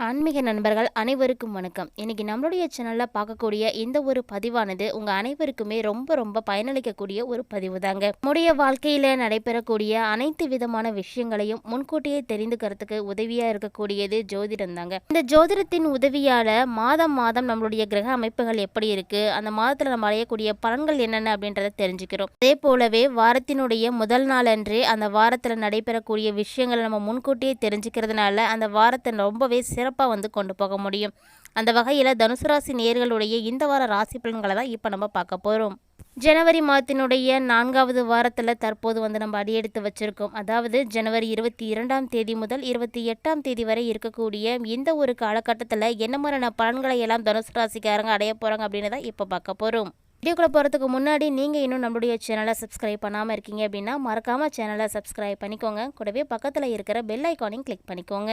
ஆன்மீக நண்பர்கள் அனைவருக்கும் வணக்கம். இன்னைக்கு நம்மளுடைய சேனலில் பார்க்கக்கூடிய இந்த ஒரு பதிவானது உங்கள் அனைவருக்குமே ரொம்ப ரொம்ப பயனளிக்கக்கூடிய ஒரு பதிவு தாங்க நம்முடைய வாழ்க்கையில் நடைபெறக்கூடிய அனைத்து விதமான விஷயங்களையும் முன்கூட்டியே தெரிந்துக்கிறதுக்கு உதவியாக இருக்கக்கூடியது ஜோதிடம் தாங்க இந்த ஜோதிடத்தின் உதவியால் மாதம் மாதம் நம்மளுடைய கிரக அமைப்புகள் எப்படி இருக்குது அந்த மாதத்தில் நம்ம அடையக்கூடிய பலன்கள் என்னென்ன அப்படின்றத தெரிஞ்சுக்கிறோம். அதே போலவே வாரத்தினுடைய முதல் நாள் அந்த வாரத்தில் நடைபெறக்கூடிய விஷயங்களை நம்ம முன்கூட்டியே தெரிஞ்சுக்கிறதுனால அந்த வாரத்தை ரொம்பவே சிறப்பாக வந்து கொண்டு போக முடியும். அந்த வகையில் தனுசு ராசி நேர்களுடைய இந்த வார ராசி பலன்களை தான் இப்போ நம்ம பார்க்க போகிறோம் ஜனவரி மாதத்தினுடைய நான்காவது வாரத்தில் தற்போது வந்து நம்ம அடியெடுத்து வச்சுருக்கோம். அதாவது ஜனவரி இருபத்தி இரண்டாம் தேதி முதல் இருபத்தி எட்டாம் தேதி வரை இருக்கக்கூடிய இந்த ஒரு காலகட்டத்தில் என்ன மாதிரியான பலன்களை எல்லாம் தனுசு ராசிக்காரங்க அடைய போகிறாங்க அப்படின்னு தான் இப்போ பார்க்க போகிறோம் வீடியோக்குள்ளே போகிறதுக்கு முன்னாடி நீங்கள் இன்னும் நம்மளுடைய சேனலை சப்ஸ்கிரைப் பண்ணாமல் இருக்கீங்க அப்படின்னா மறக்காமல் சேனலை சப்ஸ்கிரைப் பண்ணிக்கோங்க. கூடவே பக்கத்தில் இருக்கிற பெல் ஐக்கானையும் கிளிக் பண்ணிக்கோங்க.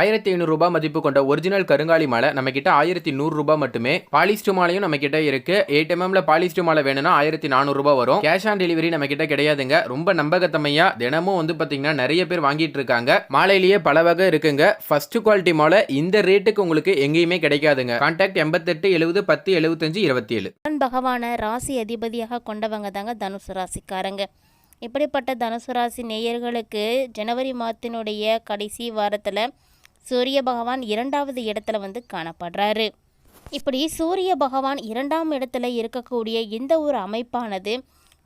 ஆயிரத்தி ஐநூறுரூபா மதிப்பு கொண்ட ஒரிஜினல் கருங்காலி மாலை நம்ம கிட்ட ஆயிரத்தி நூறுரூபா மட்டுமே. பாலிஸ்டு மாலையும் நம்ம கிட்ட இருக்கு எயிட் எம்எம்ல பாலிஸ்டு மாலை வேணும்னா ஆயிரத்தி நானூறுரூபா வரும். கேஷ் ஆன் டெலிவரி நம்ம கிட்ட கிடையாதுங்க. ரொம்ப நம்பகத்தமையா தினமும் வந்து பாத்தீங்கன்னா நிறைய பேர் வாங்கிட்டு இருக்காங்க. மாலையிலேயே பல வகை இருக்குங்க. ஃபர்ஸ்ட் குவாலிட்டி மாலை இந்த ரேட்டுக்கு உங்களுக்கு எங்கேயுமே கிடைக்காதுங்க. கான்டாக்ட் எண்பத்தெட்டு எழுபது பத்து எழுபத்தஞ்சு இருபத்தி ஏழு பகவான ராசி அதிபதியாக கொண்டவங்க தாங்க தனுசு ராசிக்காரங்க. இப்படிப்பட்ட தனுசு ராசி நேயர்களுக்கு ஜனவரி மாதத்தினுடைய கடைசி வாரத்தில் சூரிய பகவான் இரண்டாவது இடத்துல வந்து காணப்படுறாரு. இப்படி சூரிய பகவான் இரண்டாம் இடத்துல இருக்கக்கூடிய இந்த ஒரு அமைப்பானது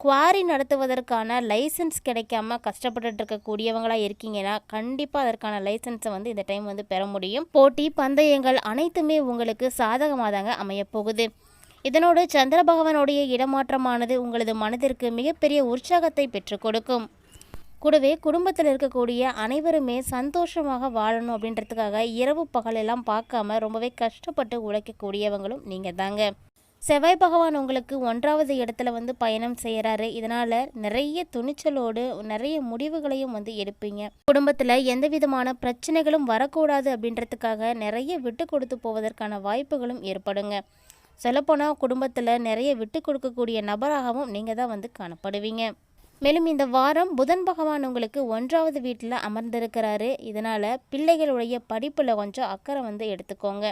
குவாரி நடத்துவதற்கான லைசன்ஸ் கிடைக்காம கஷ்டப்பட்டு இருக்கக்கூடியவங்களாக இருக்கீங்கன்னா கண்டிப்பாக அதற்கான லைசன்ஸை வந்து இந்த டைம் வந்து பெற முடியும். போட்டி பந்தயங்கள் அனைத்துமே உங்களுக்கு சாதகமாக தாங்க அமையப்போகுது. இதனோடு சந்திர பகவானுடைய இடமாற்றமானது உங்களது மனதிற்கு மிகப்பெரிய உற்சாகத்தை பெற்றுக் கொடுக்கும். கூடவே குடும்பத்தில் இருக்கக்கூடிய அனைவருமே சந்தோஷமாக வாழணும் அப்படின்றதுக்காக இரவு பகல் எல்லாம் பார்க்காம ரொம்பவே கஷ்டப்பட்டு உழைக்கக்கூடியவங்களும் நீங்கள் தாங்க. செவ்வாய் பகவான் உங்களுக்கு ஒன்றாவது இடத்துல வந்து பயணம் செய்கிறாரு இதனால் நிறைய துணிச்சலோடு நிறைய முடிவுகளையும் வந்து எடுப்பீங்க. குடும்பத்தில் எந்த விதமான பிரச்சனைகளும் வரக்கூடாது அப்படின்றதுக்காக நிறைய விட்டு கொடுத்து போவதற்கான வாய்ப்புகளும் ஏற்படுங்க. சொல்லப்போனால் குடும்பத்தில் நிறைய விட்டு கொடுக்கக்கூடிய நபராகவும் நீங்கள் தான் வந்து காணப்படுவீங்க. மேலும் இந்த வாரம் புதன் பகவான் உங்களுக்கு ஒன்றாவது வீட்டில் அமர்ந்திருக்கிறாரு. இதனால் பிள்ளைகளுடைய படிப்பில் கொஞ்சம் அக்கறை வந்து எடுத்துக்கோங்க.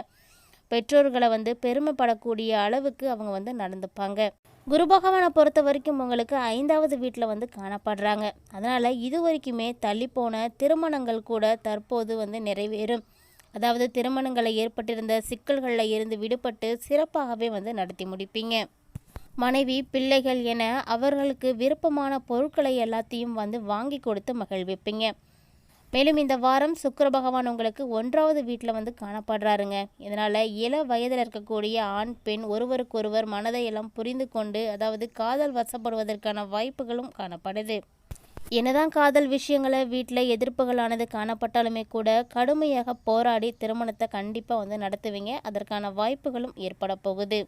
பெற்றோர்களை வந்து பெருமைப்படக்கூடிய அளவுக்கு அவங்க வந்து நடந்துப்பாங்க. குரு பகவானை பொறுத்த வரைக்கும் உங்களுக்கு ஐந்தாவது வீட்டில் வந்து காணப்படுறாங்க. அதனால் இது வரைக்குமே தள்ளிப்போன திருமணங்கள் கூட தற்போது வந்து நிறைவேறும். அதாவது திருமணங்களை ஏற்பட்டிருந்த சிக்கல்களில் இருந்து விடுபட்டு சிறப்பாகவே வந்து நடத்தி முடிப்பீங்க. மனைவி பிள்ளைகள் என அவர்களுக்கு விருப்பமான பொருட்களை எல்லாத்தையும் வந்து வாங்கி கொடுத்து மகிழ்விப்பீங்க மேலும் இந்த வாரம் சுக்கர பகவான் உங்களுக்கு ஒன்றாவது வீட்டில் வந்து காணப்படுறாருங்க. இதனால் இள வயதில் இருக்கக்கூடிய ஆண் பெண் ஒருவருக்கொருவர் மனதை எல்லாம் புரிந்து கொண்டு அதாவது காதல் வசப்படுவதற்கான வாய்ப்புகளும் காணப்படுது. என்னதான் காதல் விஷயங்களை வீட்டில் எதிர்ப்புகளானது காணப்பட்டாலுமே கூட கடுமையாக போராடி திருமணத்தை கண்டிப்பாக வந்து நடத்துவீங்க. அதற்கான வாய்ப்புகளும் ஏற்பட போகுது.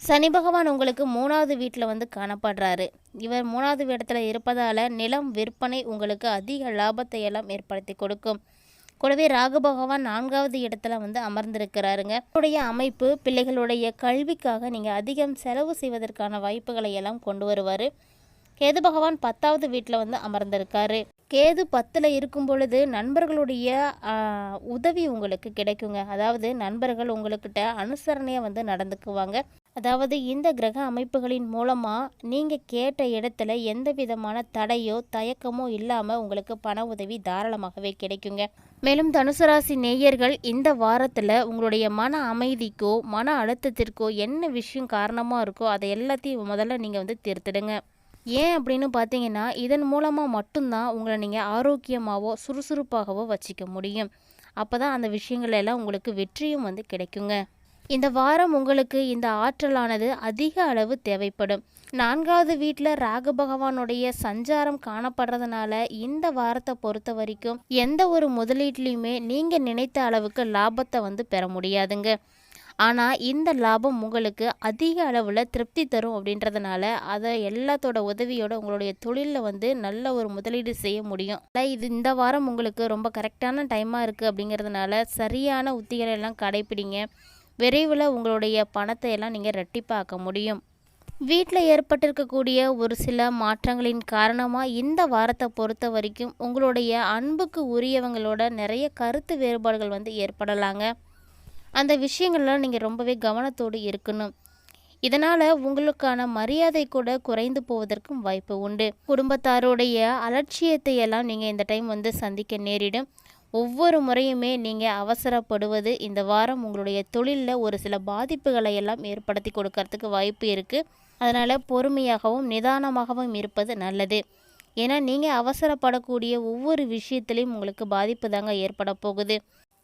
சனி பகவான் உங்களுக்கு மூணாவது வீட்டில் வந்து காணப்படுறாரு. இவர் மூணாவது இடத்துல இருப்பதால் நிலம் விற்பனை உங்களுக்கு அதிக லாபத்தை எல்லாம் ஏற்படுத்தி கொடுக்கும். கூடவே ராகு பகவான் நான்காவது இடத்துல வந்து அமர்ந்திருக்கிறாருங்க. உடைய அமைப்பு பிள்ளைகளுடைய கல்விக்காக நீங்கள் அதிகம் செலவு செய்வதற்கான வாய்ப்புகளை எல்லாம் கொண்டு வருவார். கேது பகவான் பத்தாவது வீட்டில் வந்து அமர்ந்திருக்காரு. கேது பத்தில் இருக்கும் பொழுது நண்பர்களுடைய உதவி உங்களுக்கு கிடைக்குங்க. அதாவது நண்பர்கள் உங்களுக்கிட்ட அனுசரணையாக வந்து நடந்துக்குவாங்க. அதாவது இந்த கிரக அமைப்புகளின் மூலமாக நீங்கள் கேட்ட இடத்துல எந்த விதமான தடையோ தயக்கமோ இல்லாமல் உங்களுக்கு பண உதவி தாராளமாகவே கிடைக்குங்க. மேலும் தனுசு ராசி நேயர்கள் இந்த வாரத்தில் உங்களுடைய மன அமைதிக்கோ மன அழுத்தத்திற்கோ என்ன விஷயம் காரணமாக இருக்கோ அதை எல்லாத்தையும் முதல்ல நீங்கள் வந்து திருத்திடுங்க. ஏன் அப்படின்னு பார்த்தீங்கன்னா இதன் மூலமாக மட்டும்தான் உங்களை நீங்கள் ஆரோக்கியமாகவோ சுறுசுறுப்பாகவோ வச்சுக்க முடியும். அப்போ தான் அந்த விஷயங்கள் எல்லாம் உங்களுக்கு வெற்றியும் வந்து கிடைக்குங்க. இந்த வாரம் உங்களுக்கு இந்த ஆற்றலானது அதிக அளவு தேவைப்படும். நான்காவது வீட்டில் ராகு பகவானுடைய சஞ்சாரம் காணப்படுறதுனால இந்த வாரத்தை பொறுத்த வரைக்கும் எந்த ஒரு முதலீட்லேயுமே நீங்கள் நினைத்த அளவுக்கு லாபத்தை வந்து பெற முடியாதுங்க. ஆனால் இந்த லாபம் உங்களுக்கு அதிக அளவில் திருப்தி தரும் அப்படின்றதுனால அதை எல்லாத்தோட உதவியோட உங்களுடைய தொழிலில் வந்து நல்ல ஒரு முதலீடு செய்ய முடியும். இது இந்த வாரம் உங்களுக்கு ரொம்ப கரெக்டான டைமாக இருக்குது அப்படிங்கிறதுனால சரியான உத்திகளை எல்லாம் கடைப்பிடிங்க. விரைவில் உங்களுடைய பணத்தை எல்லாம் நீங்கள் ரெட்டிப்பாக்க முடியும். வீட்டில் ஏற்பட்டிருக்கக்கூடிய ஒரு சில மாற்றங்களின் காரணமாக இந்த வாரத்தை பொறுத்த வரைக்கும் உங்களுடைய அன்புக்கு உரியவங்களோட நிறைய கருத்து வேறுபாடுகள் வந்து ஏற்படலாங்க. அந்த விஷயங்கள்லாம் நீங்கள் ரொம்பவே கவனத்தோடு இருக்கணும். இதனால் உங்களுக்கான மரியாதை கூட குறைந்து போவதற்கும் வாய்ப்பு உண்டு. குடும்பத்தாருடைய அலட்சியத்தை எல்லாம் நீங்கள் இந்த டைம் வந்து சந்திக்க நேரிடும். ஒவ்வொரு முறையுமே நீங்கள் அவசரப்படுவது இந்த வாரம் உங்களுடைய தொழிலில் ஒரு சில பாதிப்புகளை எல்லாம் ஏற்படுத்தி கொடுக்கறதுக்கு வாய்ப்பு இருக்குது அதனால் பொறுமையாகவும் நிதானமாகவும் இருப்பது நல்லது. ஏன்னா நீங்கள் அவசரப்படக்கூடிய ஒவ்வொரு விஷயத்துலையும் உங்களுக்கு பாதிப்பு தாங்க ஏற்பட போகுது.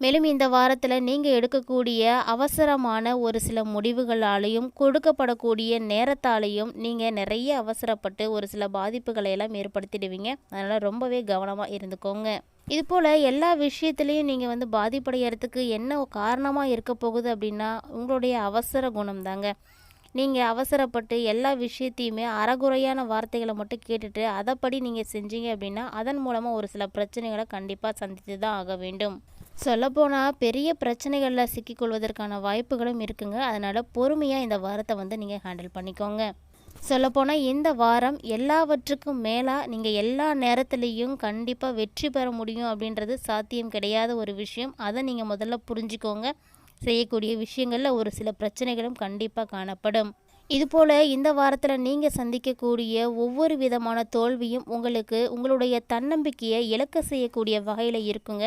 மேலும் இந்த வாரத்தில் நீங்கள் எடுக்கக்கூடிய அவசரமான ஒரு சில முடிவுகளாலையும் கொடுக்கப்படக்கூடிய நேரத்தாலையும் நீங்கள் நிறைய அவசரப்பட்டு ஒரு சில பாதிப்புகளை எல்லாம் ஏற்படுத்திடுவீங்க. அதனால் ரொம்பவே கவனமாக இருந்துக்கோங்க. இது போல் எல்லா விஷயத்துலேயும் நீங்கள் வந்து பாதிப்படைகிறதுக்கு என்ன காரணமாக இருக்க போகுது அப்படின்னா உங்களுடைய அவசர குணம் தாங்க. நீங்கள் அவசரப்பட்டு எல்லா விஷயத்தையுமே அறகுறையான வார்த்தைகளை மட்டும் கேட்டுட்டு அதைப்படி நீங்கள் செஞ்சீங்க அப்படின்னா அதன் மூலமாக ஒரு சில பிரச்சனைகளை கண்டிப்பாக சந்தித்து தான் ஆக வேண்டும். சொல்லப்போனால் பெரிய பிரச்சனைகளில் சிக்கிக்கொள்வதற்கான வாய்ப்புகளும் இருக்குங்க. அதனால் பொறுமையாக இந்த வாரத்தை வந்து நீங்கள் ஹேண்டில் பண்ணிக்கோங்க. சொல்லப்போனால் இந்த வாரம் எல்லாவற்றுக்கும் மேலாக நீங்கள் எல்லா நேரத்துலேயும் கண்டிப்பாக வெற்றி பெற முடியும் அப்படின்றது சாத்தியம் கிடையாத ஒரு விஷயம். அதை நீங்கள் முதல்ல புரிஞ்சுக்கோங்க. செய்யக்கூடிய விஷயங்களில் ஒரு சில பிரச்சனைகளும் கண்டிப்பாக காணப்படும். இதுபோல் இந்த வாரத்தில் நீங்கள் சந்திக்கக்கூடிய ஒவ்வொரு விதமான தோல்வியும் உங்களுக்கு உங்களுடைய தன்னம்பிக்கையை இழக்க செய்யக்கூடிய வகையில் இருக்குங்க.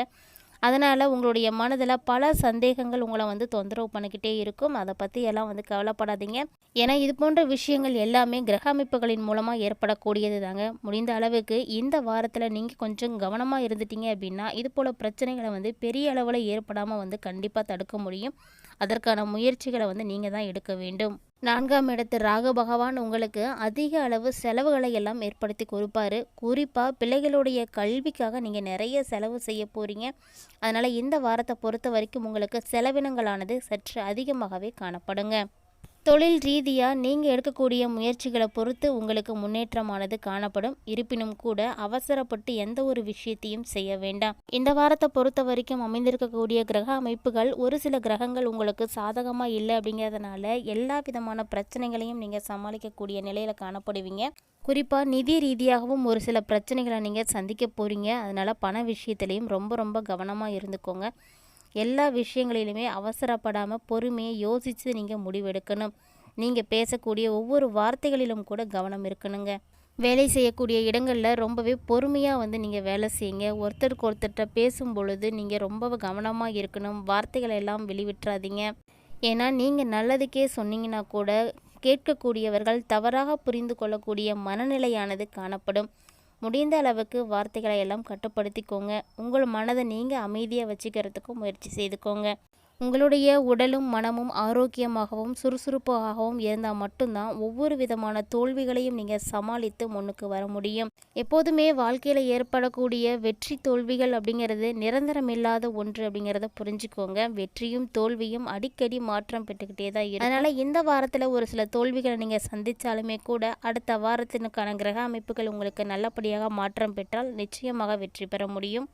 அதனால் உங்களுடைய மனதில் பல சந்தேகங்கள் உங்களை வந்து தொந்தரவு பண்ணிக்கிட்டே இருக்கும். அதை பற்றி எல்லாம் வந்து கவலைப்படாதீங்க. ஏன்னா இது போன்ற விஷயங்கள் எல்லாமே கிரக அமைப்புகளின் மூலமாக ஏற்படக்கூடியது தாங்க முடிந்த அளவுக்கு இந்த வாரத்தில் நீங்கள் கொஞ்சம் கவனமாக இருந்துட்டீங்க அப்படின்னா இது போல் பிரச்சனைகளை வந்து பெரிய அளவில் ஏற்படாமல் வந்து கண்டிப்பாக தடுக்க முடியும். அதற்கான முயற்சிகளை வந்து நீங்கள் தான் எடுக்க வேண்டும். நான்காம் இடத்து ராகு பகவான் உங்களுக்கு அதிக அளவு செலவுகளை எல்லாம் ஏற்படுத்தி கொடுப்பாரு. குறிப்பாக பிள்ளைகளுடைய கல்விக்காக நீங்கள் நிறைய செலவு செய்ய போகிறீங்க அதனால் இந்த வாரத்தை பொறுத்த வரைக்கும் உங்களுக்கு செலவினங்களானது சற்று அதிகமாகவே காணப்படுங்க. தொழில் ரீதியாக நீங்கள் எடுக்கக்கூடிய முயற்சிகளை பொறுத்து உங்களுக்கு முன்னேற்றமானது காணப்படும். இருப்பினும் கூட அவசரப்பட்டு எந்த ஒரு விஷயத்தையும் செய்ய வேண்டாம். இந்த வாரத்தை பொறுத்த வரைக்கும் அமைந்திருக்கக்கூடிய கிரக அமைப்புகள் ஒரு சில கிரகங்கள் உங்களுக்கு சாதகமாக இல்லை அப்படிங்கிறதுனால எல்லா விதமான பிரச்சனைகளையும் நீங்கள் சமாளிக்கக்கூடிய நிலையில் காணப்படுவீங்க. குறிப்பாக நிதி ரீதியாகவும் ஒரு சில பிரச்சனைகளை நீங்கள் சந்திக்க போகிறீங்க அதனால் பண விஷயத்துலேயும் ரொம்ப ரொம்ப கவனமாக இருந்துக்கோங்க. எல்லா விஷயங்களிலுமே அவசரப்படாமல் பொறுமையை யோசித்து நீங்கள் முடிவெடுக்கணும். நீங்கள் பேசக்கூடிய ஒவ்வொரு வார்த்தைகளிலும் கூட கவனம் இருக்கணுங்க. வேலை செய்யக்கூடிய இடங்களில் ரொம்பவே பொறுமையாக வந்து நீங்கள் வேலை செய்யுங்க. ஒருத்தருக்கு ஒருத்தர்கிட்ட பேசும் பொழுது நீங்கள் ரொம்ப கவனமாக இருக்கணும். வார்த்தைகளை எல்லாம் வெளிவிட்டுறாதீங்க. ஏன்னா நீங்கள் நல்லதுக்கே சொன்னீங்கன்னா கூட கேட்கக்கூடியவர்கள் தவறாக புரிந்து கொள்ளக்கூடிய மனநிலையானது காணப்படும். முடிந்த அளவுக்கு வார்த்தைகளை எல்லாம் கட்டுப்படுத்திக்கோங்க. உங்கள் மனதை நீங்கள் அமைதியாக வச்சுக்கிறதுக்கும் முயற்சி செய்துக்கோங்க. உங்களுடைய உடலும் மனமும் ஆரோக்கியமாகவும் சுறுசுறுப்பாகவும் இருந்தால் மட்டும்தான் ஒவ்வொரு விதமான தோல்விகளையும் நீங்கள் சமாளித்து முன்னுக்கு வர முடியும். எப்போதுமே வாழ்க்கையில் ஏற்படக்கூடிய வெற்றி தோல்விகள் அப்படிங்கிறது நிரந்தரமில்லாத ஒன்று அப்படிங்கிறத புரிஞ்சுக்கோங்க. வெற்றியும் தோல்வியும் அடிக்கடி மாற்றம் பெற்றுக்கிட்டே தான் இருக்கும். அதனால் இந்த வாரத்தில் ஒரு சில தோல்விகளை நீங்கள் சந்தித்தாலுமே கூட அடுத்த வாரத்தினுக்கான கிரக அமைப்புகள் உங்களுக்கு நல்லபடியாக மாற்றம் பெற்றால் நிச்சயமாக வெற்றி பெற முடியும்.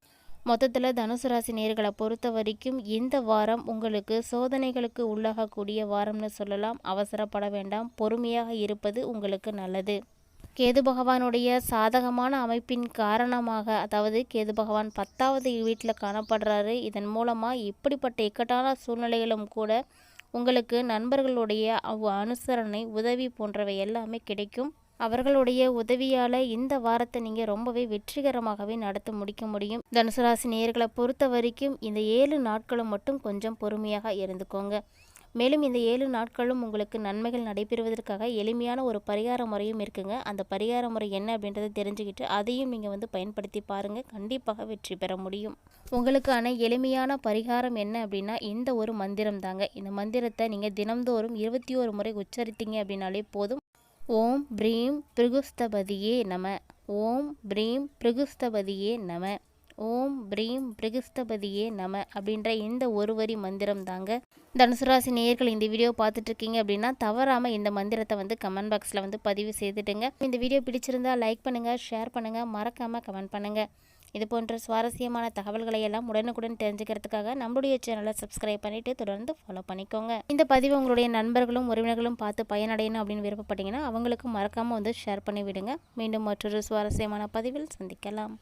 மொத்தத்தில் தனுசு ராசி நேர்களை பொறுத்த வரைக்கும் இந்த வாரம் உங்களுக்கு சோதனைகளுக்கு உள்ளாகக்கூடிய வாரம்னு சொல்லலாம். அவசரப்பட வேண்டாம். பொறுமையாக இருப்பது உங்களுக்கு நல்லது. கேது பகவானுடைய சாதகமான அமைப்பின் காரணமாக அதாவது கேது பகவான் பத்தாவது வீட்டில் காணப்படுறாரு. இதன் மூலமாக இப்படிப்பட்ட இக்கட்டான சூழ்நிலைகளும் கூட உங்களுக்கு நண்பர்களுடைய அவ் அனுசரணை உதவி போன்றவை எல்லாமே கிடைக்கும். அவர்களுடைய உதவியால் இந்த வாரத்தை நீங்கள் ரொம்பவே வெற்றிகரமாகவே நடத்த முடிக்க முடியும். தனுசு ராசி நேயர்களை பொறுத்த வரைக்கும் இந்த ஏழு நாட்களும் மட்டும் கொஞ்சம் பொறுமையாக இருந்துக்கோங்க. மேலும் இந்த ஏழு நாட்களும் உங்களுக்கு நன்மைகள் நடைபெறுவதற்காக எளிமையான ஒரு பரிகார முறையும் இருக்குங்க. அந்த பரிகார முறை என்ன அப்படின்றத தெரிஞ்சுக்கிட்டு அதையும் நீங்கள் வந்து பயன்படுத்தி பாருங்கள் கண்டிப்பாக வெற்றி பெற முடியும். உங்களுக்கான எளிமையான பரிகாரம் என்ன அப்படின்னா இந்த ஒரு மந்திரம் தாங்க இந்த மந்திரத்தை நீங்கள் தினம்தோறும் இருபத்தி ஒரு முறை உச்சரித்தீங்க அப்படின்னாலே போதும். ஓம் ப்ரீம் பிருகுஸ்தபதியே நம. ஓம் ப்ரீம் பிருகுஸ்தபதியே நம. ஓம் ப்ரீம் பிருகுஸ்தபதியே நம அப்படின்ற இந்த ஒரு வரி மந்திரம் தாங்க. தனுசு ராசி நேயர்கள் இந்த வீடியோ பார்த்துட்டு இருக்கீங்க அப்படின்னா தவறாமல் இந்த மந்திரத்தை வந்து கமெண்ட் பாக்ஸில் வந்து பதிவு செய்துட்டுங்க இந்த வீடியோ பிடிச்சிருந்தா லைக் பண்ணுங்கள் ஷேர் பண்ணுங்கள் மறக்காமல் கமெண்ட் பண்ணுங்கள் இது போன்ற சுவாரஸ்யமான தகவல்களை எல்லாம் உடனுக்குடன் தெரிஞ்சுக்கிறதுக்காக நம்மளுடைய சேனலை சப்ஸ்கிரைப் பண்ணிட்டு தொடர்ந்து ஃபாலோ பண்ணிக்கோங்க. இந்த பதிவு உங்களுடைய நண்பர்களும் உறவினர்களும் பார்த்து பயனடையணும் அப்படின்னு விருப்பப்பட்டீங்கன்னா அவங்களுக்கு மறக்காமல் வந்து ஷேர் பண்ணி விடுங்க மீண்டும் மற்றொரு சுவாரஸ்யமான பதிவில் சந்திக்கலாம்.